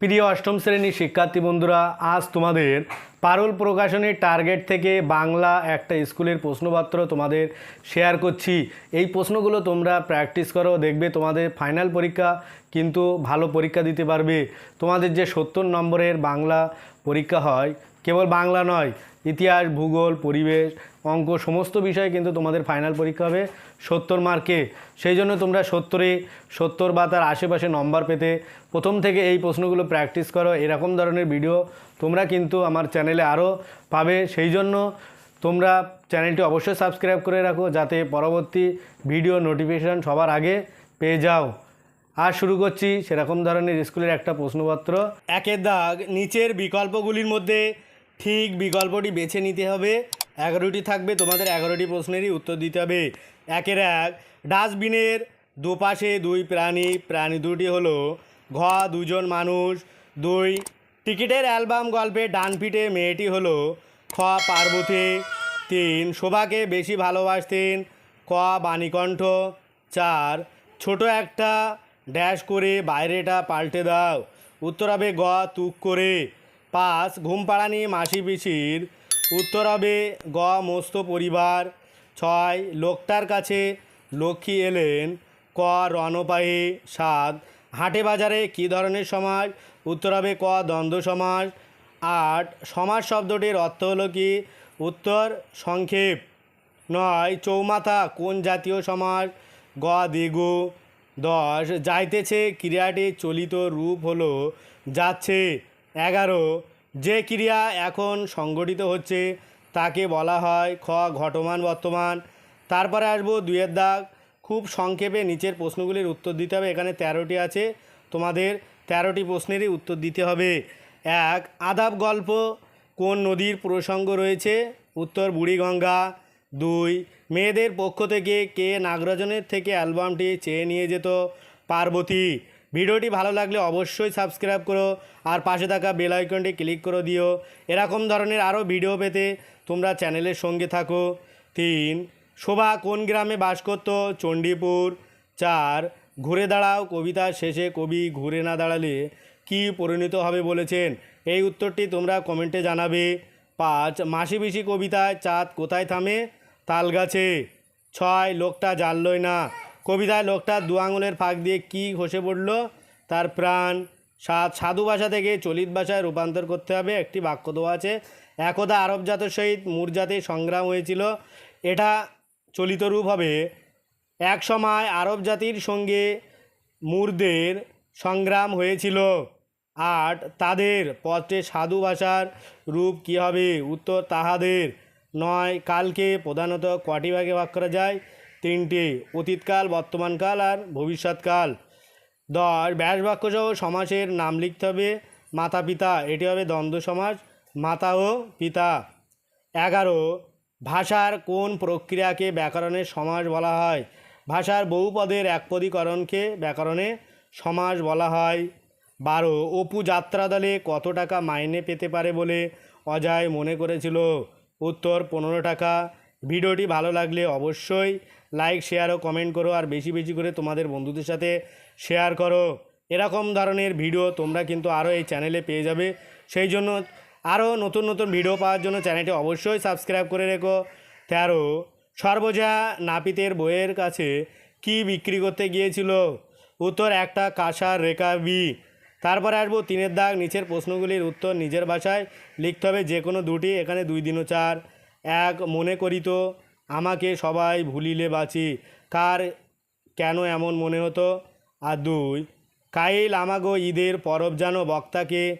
প্রিয় অষ্টম শ্রেণির শিক্ষার্থী বন্ধুরা, আজ তোমাদের পারুল প্রকাশনের টার্গেট থেকে বাংলা একটা স্কুলের প্রশ্নপত্র তোমাদের শেয়ার করছি। এই প্রশ্নগুলো তোমরা প্র্যাকটিস করো, দেখবে তোমাদের ফাইনাল পরীক্ষা কিন্তু ভালো পরীক্ষা দিতে পারবে। তোমাদের যে সত্তর নম্বরের বাংলা পরীক্ষা হয় কেবল বাংলা নয়, ইতিহাস, ভূগোল, পরিবেশ, অঙ্ক, সমস্ত বিষয়ে কিন্তু তোমাদের ফাইনাল পরীক্ষা হবে সত্তর মার্কে সেই জন্য তোমরা সত্তরে, সত্তর বা তার আশেপাশে নম্বর পেতে প্রথম থেকে এই প্রশ্নগুলো প্র্যাকটিস করো। এরকম ধরনের ভিডিও তোমরা কিন্তু আমার চ্যানেলে আরও পাবে। সেই জন্য তোমরা চ্যানেলটি অবশ্যই সাবস্ক্রাইব করে রাখো যাতে পরবর্তী ভিডিও নোটিফিকেশান সবার আগে পেয়ে যাও। আর শুরু করছি সেরকম ধরনের স্কুলের একটা প্রশ্নপত্র। একের দাগ, নিচের বিকল্পগুলির মধ্যে ঠিক বিকল্পটি বেছে নিতে হবে। এগারোটি থাকবে, তোমাদের এগারোটি প্রশ্নেরই উত্তর দিতে হবে। একের এক, ডাস্টবিনের দুপাশে দুই প্রাণী প্রাণী দুটি হলো ঘ, দুজন মানুষ। দুই, টিকিটের অ্যালবাম গল্পে ডান পিঠে মেয়েটি হলো খ, পার্বতী। তিন, শোভাকে বেশি ভালোবাসতেন, ক, বাণীকণ্ঠ। চার, ছোট একটা ড্যাশ করে বাইরেটা পাল্টে দাও। উত্তর হবে গ, তুক করে। পাঁচ ঘুম পাড়ানি মাসি পিসির। উত্তর হবে গ, মস্ত পরিবার। ছয়, লোকটার কাছে লক্ষ্মী এলেন। ক রণপায়ে সাত হাটে বাজারে কী ধরনের সমাজ? উত্তর হবে ক, দ্বন্দ্ব সমাজ। আট, সমাজ শব্দটির অর্থ হলো কি? উত্তর, সংক্ষেপ। নয়, চৌমাথা, কোন জাতীয় সমাজ? গ, দিগু। দশ, যাইতেছে ক্রিয়াটির চলিত রূপ হলো, যাচ্ছে। এগারো, যে ক্রিয়া এখন সংগঠিত হচ্ছে, তাকে বলা হয় খ, ঘটমান, বর্তমান। তারপরে আসব দুয়ের দাগ। খুব সংক্ষেপে নিচের প্রশ্নগুলির উত্তর দিতে হবে, এখানে তেরোটি আছে। তোমাদের তেরোটি প্রশ্নেরই উত্তর দিতে হবে। এক, আদাব গল্প কোন নদীর প্রসঙ্গ রয়েছে? উত্তর, বুড়িগঙ্গা। দুই, মেয়েদের পক্ষ থেকে কে নাগরাজনের থেকে অ্যালবামটি চেয়ে নিয়ে যেত? পার্বতী। ভিডিওটি ভালো লাগলে অবশ্যই সাবস্ক্রাইব করো আর পাশে থাকা বেল আইকনটি ক্লিক করে দিও। এরকম ধরনের আরও ভিডিও পেতে তোমরা চ্যানেলের সঙ্গে থাকো। তিন, শোভা কোন গ্রামে বাস করত? চণ্ডীপুর। চার, ঘুরে দাঁড়াও কবিতার শেষে কবি ঘুরে না দাঁড়ালে কি পরিণত হবে বলেছেন? এই উত্তরটি তোমরা কমেন্টে জানাবে। পাঁচ, মাসি পিসি কবিতায় চাঁদ কোথায় থামে? তাল গাছে ছয়, লোকটা জানলই না। কবিতায় লোকটা দু আঙুলের ফাঁক দিয়ে কি খসে পড়ল, তার প্রাণ সাধু ভাষা থেকে চলিত ভাষায় রূপান্তর করতে হবে, একটি বাক্য দেওয়া আছে, একদা আরব জাতের সহিত মুর জাতির সংগ্রাম হয়েছিল, এটা চলিত রূপ হবে। এক সময় আরব জাতির সঙ্গে মুরদের সংগ্রাম হয়েছিল, আট তাদের পত্রে সাধু ভাষার রূপ কী হবে? উত্তর তাহাদের নয়। কালকে প্রধানত কটি ভাগে ভাগ করা যায়? তিনটে, অতীতকাল, বর্তমানকাল আর ভবিষ্যৎকাল। দশ ব্যাস বাক্যসহ সমাসের নাম লিখতে হবে মাতা পিতা এটি হবে দ্বন্দ্ব সমাজ মাতা ও পিতা। এগারো, ভাষার কোন প্রক্রিয়াকে ব্যাকরণের সমাজ বলা হয়? ভাষার বহুপদের একপদীকরণকে ব্যাকরণে সমাজ বলা হয়। বারো, অপু যাত্রা দলে কত টাকা মাইনে পেতে পারে বলে অজয় মনে করেছিল? উত্তর, পনেরো টাকা। ভিডিওটি ভালো লাগলে অবশ্যই লাইক শেয়ার ও কমেন্ট করো আর বেশি বেশি করে তোমাদের বন্ধুদের সাথে শেয়ার করো। এরকম ধরনের ভিডিও তোমরা কিন্তু আরও এই চ্যানেলে পেয়ে যাবে। সেই জন্য আরও নতুন নতুন ভিডিও পাওয়ার জন্য চ্যানেলটি অবশ্যই সাবস্ক্রাইব করে রেখো। তেরো, সর্বজা নাপিতের বইয়ের কাছে কি বিক্রি করতে গিয়েছিল? উত্তর, একটা কাঁসার রেখা বি তারপরে আসব তিনের দাগ, নিচের প্রশ্নগুলির উত্তর নিজের ভাষায় লিখতে হবে যে কোনো দুটি, এখানে দুই দিন ও চার। এক মনে করিত আমাকে সবাই ভুলিলে বাঁচি। কার কেন এমন মনে হতো? আর দুই, কাইল আমাগো ঈদের পরব জানো বক্তাকে।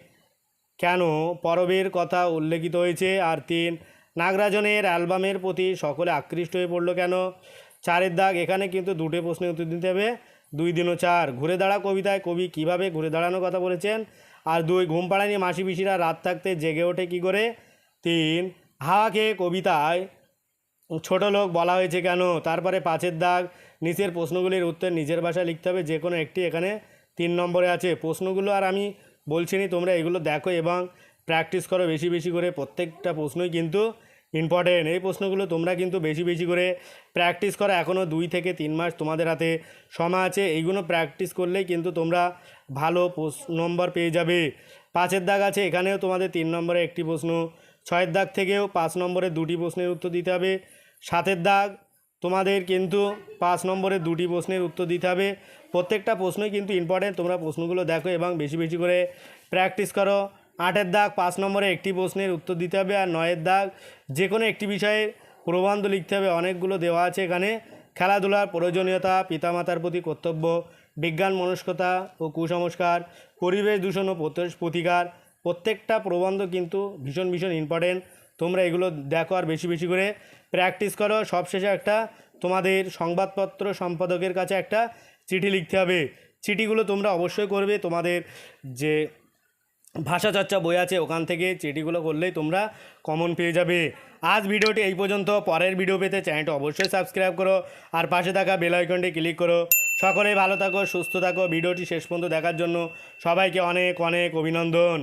কেন? পরবের কথা উল্লেখিত হয়েছে। আর তিন, নাগরাজনের অ্যালবামের প্রতি সকলে আকৃষ্ট হয়ে পড়ল কেন? চারের দাগ, এখানে কিন্তু দুটো প্রশ্নের উত্তর দিতে হবে। দুই দিন ও চার, ঘুরে দাঁড়া কবিতায়। কবি কীভাবে ঘুরে দাঁড়ানোর কথা বলেছেন? আর দুই ঘুম পাড়ানি মাসি পিসিরা রাত থাকতে জেগে ওঠে কী করে? তিন হাওয়াকে কবিতায়? ছোট লোক বলা হয়েছে কেন? তারপরে পাঁচের দাগ। নিচের প্রশ্নগুলির উত্তর নিজের ভাষায় লিখতে হবে। যে কোনো একটি এখানে তিন নম্বরে আছে। প্রশ্নগুলো আর আমি বলছি নি, তোমরা এগুলো দেখো এবং প্র্যাকটিস করো বেশি বেশি করে। প্রত্যেকটা প্রশ্নই কিন্তু ইম্পর্টেন্ট এই প্রশ্নগুলো তোমরা কিন্তু বেশি বেশি করে প্র্যাকটিস করো। এখনও দুই থেকে তিন মাস তোমাদের হাতে সময় আছে। এইগুলো প্র্যাকটিস করলেই কিন্তু তোমরা ভালো নম্বর পেয়ে যাবে। পাঁচের দাগ আছে। এখানেও তোমাদের তিন নম্বরে একটি প্রশ্ন ছয়ের দাগ থেকেও পাঁচ নম্বরে দুটি প্রশ্নের উত্তর দিতে হবে। সাতের দাগ, তোমাদের কিন্তু পাঁচ নম্বরে দুটি প্রশ্নের উত্তর দিতে হবে। প্রত্যেকটা প্রশ্নই কিন্তু ইম্পর্টেন্ট তোমরা প্রশ্নগুলো দেখো এবং বেশি বেশি করে প্র্যাকটিস করো। আটের দাগ, পাঁচ নম্বরে একটি প্রশ্নের উত্তর দিতে হবে আর নয়ের দাগ যে কোনো একটি বিষয়ে প্রবন্ধ লিখতে হবে। অনেকগুলো দেওয়া আছে এখানে। খেলাধুলার প্রয়োজনীয়তা, পিতামাতার প্রতি কর্তব্য, বিজ্ঞান, মনস্কতা ও কুসংস্কার, পরিবেশ দূষণ ও প্রত- প্রতিকার প্রত্যেকটা প্রবন্ধ কিন্তু ভীষণ ভীষণ ইম্পর্টেন্ট তোমরা এগুলো দেখো আর বেশি বেশি করে প্র্যাকটিস করো। সবশেষে একটা তোমাদের সংবাদপত্র সম্পাদকের কাছে একটা চিঠি লিখতে হবে। চিঠিগুলো তোমরা অবশ্যই করবে। তোমাদের যে ভাষা চর্চা বই আছে, ওখান থেকে চিঠিগুলো করলেই তোমরা কমন পেয়ে যাবে। আজ ভিডিওটি এই পর্যন্ত। পরের ভিডিও পেতে চ্যানেলটা অবশ্যই সাবস্ক্রাইব করো আর পাশে থাকা বেল আইকনটি ক্লিক করো। সকলেই ভালো থাকো, সুস্থ থাকো। ভিডিওটি শেষ পর্যন্ত দেখার জন্য সবাইকে অনেক অনেক অভিনন্দন।